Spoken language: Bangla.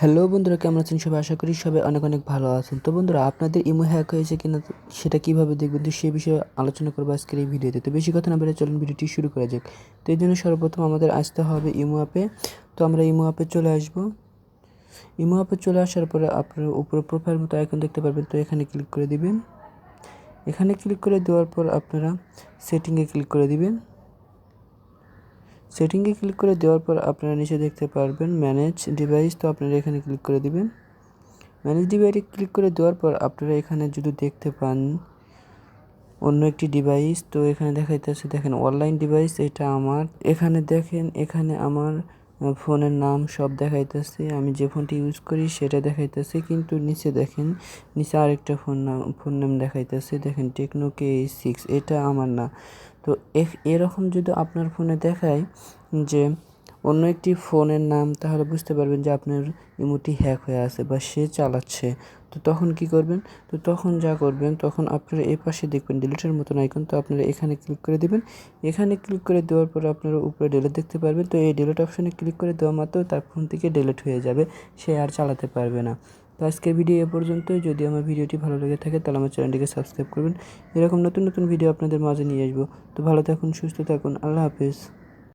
হ্যালো বন্ধুরা, কেমন আছেন সবাই? আশা করি সবাই অনেক অনেক ভালো আছেন। তো বন্ধুরা, আপনাদের ইমো হ্যাক হয়েছে কিনা সেটা কীভাবে দেখবেন? তো সেই বিষয়ে আলোচনা করব আজকের এই ভিডিওতে। তো বেশি কথা না বেড়ে চলুন ভিডিওটি শুরু করা যাক। তো এই জন্য সর্বপ্রথম আমাদের আসতে হবে ইমো অ্যাপে। তো আমরা ইমো অ্যাপে চলে আসব। ইমো অ্যাপে চলে আসার পরে আপনার উপরে প্রোফাইল মতো আইকন দেখতে পারবেন। তো এখানে ক্লিক করে দিবেন। এখানে ক্লিক করে দেওয়ার পর আপনারা সেটিংয়ে ক্লিক করে দিবেন। সেটিংয়ে ক্লিক করে দেওয়ার পর আপনারা নিচে দেখতে পারবেন ম্যানেজ ডিভাইস তো আপনারা এখানে ক্লিক করে দেবেন। ম্যানেজ ডিভাইসে ক্লিক করে দেওয়ার পর আপনারা এখানে যদি দেখতে পান অন্য একটি ডিভাইস তো এখানে দেখাইতেছে, দেখেন অনলাইন ডিভাইস এটা আমার। এখানে দেখেন, এখানে আমার ফোনের নাম সব দেখাইতেছে, আমি যে ফোনটি ইউজ করি সেটা দেখাইতেছে, কিন্তু নিচে দেখেন, নিচে আরেকটা ফোন নাম ফোন নাম দেখাইতেছে, দেখেন টেকনো কে সিক্স এটা আমার না। তো এরকম যদি আপনার ফোনে দেখায় যে অন্য একটি ফোনের নাম, তাহলে বুঝতে পারবেন যে আপনার ইমোটি হ্যাক হয়ে আছে বা সে চালাচ্ছে। তো তখন কি করবেন? তো তখন যা করবেন, তখন আপনারা এই পাশে দেখবেন ডিলিটের মতন আইকন তো আপনারা এখানে ক্লিক করে দেবেন। এখানে ক্লিক করে দেওয়ার পর আপনারা উপরে ডিলিট দেখতে পারবেন। তো এই ডিলিট অপশানে ক্লিক করে দেওয়া মাত্র তার ফোন থেকে ডিলিট হয়ে যাবে, সে আর চালাতে পারবে না। তো আজকের ভিডিও এ পর্যন্তই। যদি আমার ভিডিওটি ভালো লেগে থাকে, তাহলে আমার চ্যানেলটিকে সাবস্ক্রাইব করবেন। এরকম নতুন নতুন ভিডিও আপনাদের মাঝে নিয়ে আসব। তো ভালো থাকুন, সুস্থ থাকুন। আল্লাহ হাফিজ।